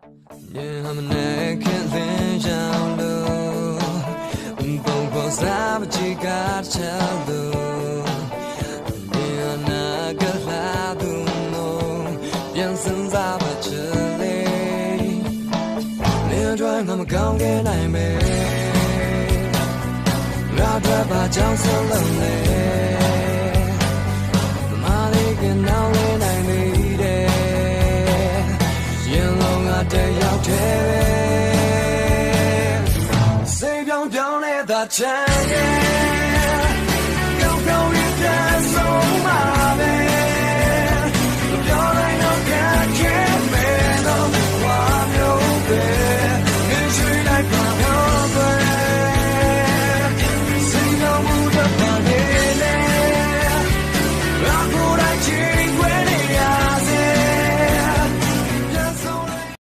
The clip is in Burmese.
Yeah, I'm an excellent child. Bông bông sa mà chỉ cả child. Yeah, na cái lá tu nô, biến sinh ra mà chờ lấy. Nếu cho ngắm cao cái này mê, ra ra ba chẳng sao lần တယောက်တည်းပဲစိတ်ပြောင်းပြောင်းလဲသာချမ်းရဲ့ပြောင်းပြောင်းရတဲ့ဆုံးမှာပဲပြောင်းလိုက်တော့ကခဲမဲ့တော့ဝါမျိုးပဲငင်းချွေးလိုက်ပါတော့ပဲစိတ်တော်မူတဲ့ပါလေလေရာကိုယ်တိုင်းချိန်ွယ်